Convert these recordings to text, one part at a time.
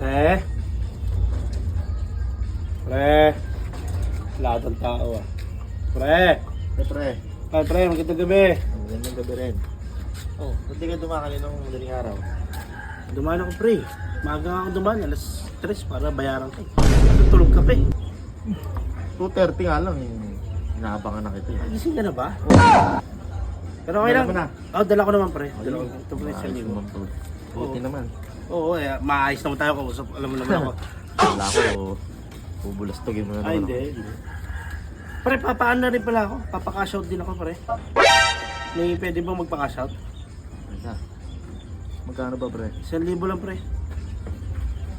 Pre. Pre. Lahat ng tao ah. Pre. Eh, pre. Ay, pre, magandang gabi. Magandang gabi rin. Oh, ba't di ka dumakali nung madaling araw? Dumaan ako, pre. Maga ako dumaan, alas 3 para bayaran ko. Natutulog ka, pre. 2.30 nga lang, eh. inaabangan na kita. eh. Gising ka na ba? Pero okay Dala lang. mo na? Oh, dala ko naman, pre. Dala ko. Ito, pre, sa libo. naman. Oo, eh, maayos naman tayo kausap. Alam mo naman ako. Wala ko, bubulastugin mo na Ay, naman hindi. hindi. Pre, papaan na rin pala ako. Papaka-cash out din ako, pre. May pwede bang magpa-cash out? ako. Isa. Magkano ba, pre? Isang libo lang, pre.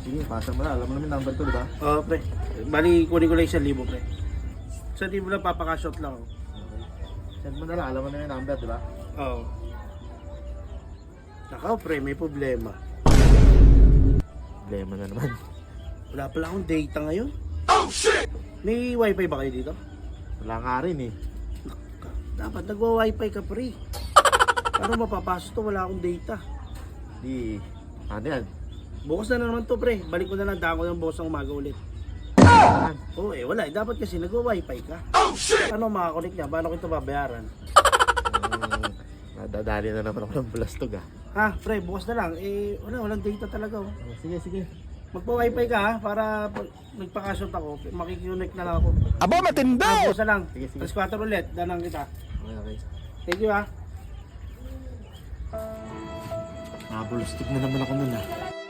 Sige, pasa mo na. Alam mo naman yung number ko, di ba? Oo, pre. Bali, kunin ko lang isang libo, pre. Isang libo lang, papaka-cash out lang ako. Send mo na lang. Alam mo na yung number, di ba? Oo. Nakaw, pre, may problema. Problema na naman. Wala pala akong data ngayon. Oh, shit! May wifi ba kayo dito? Wala nga rin, eh. Dapat nagwa-wifi ka, pre. Paano mapapasok to? Wala akong data. Di, ano yan? Bukas na naman to, pre. Balik ko na lang dako ng bukas ng umaga ulit. Saan? Oo, eh, wala. eh. Dapat kasi nagwa-wifi ka. Oh, shit! Paano makakonect niya? Paano ko ito babayaran? Hmm, nadadali na naman ako ng bulastog, ah. Ha, pre, bukas na lang. Eh, wala, walang data talaga, oh. Oh, Sige, sige. Magpa-wifi ka, ha? Para pag nagpakasot ako, makikonnect na lang ako. Aba, matindi! Ah, bukas na lang. Sige, sige. Alas 4 ulit. Danang kita. Okay, okay. Thank you, ha. Nabulastog na naman ako nun, ah.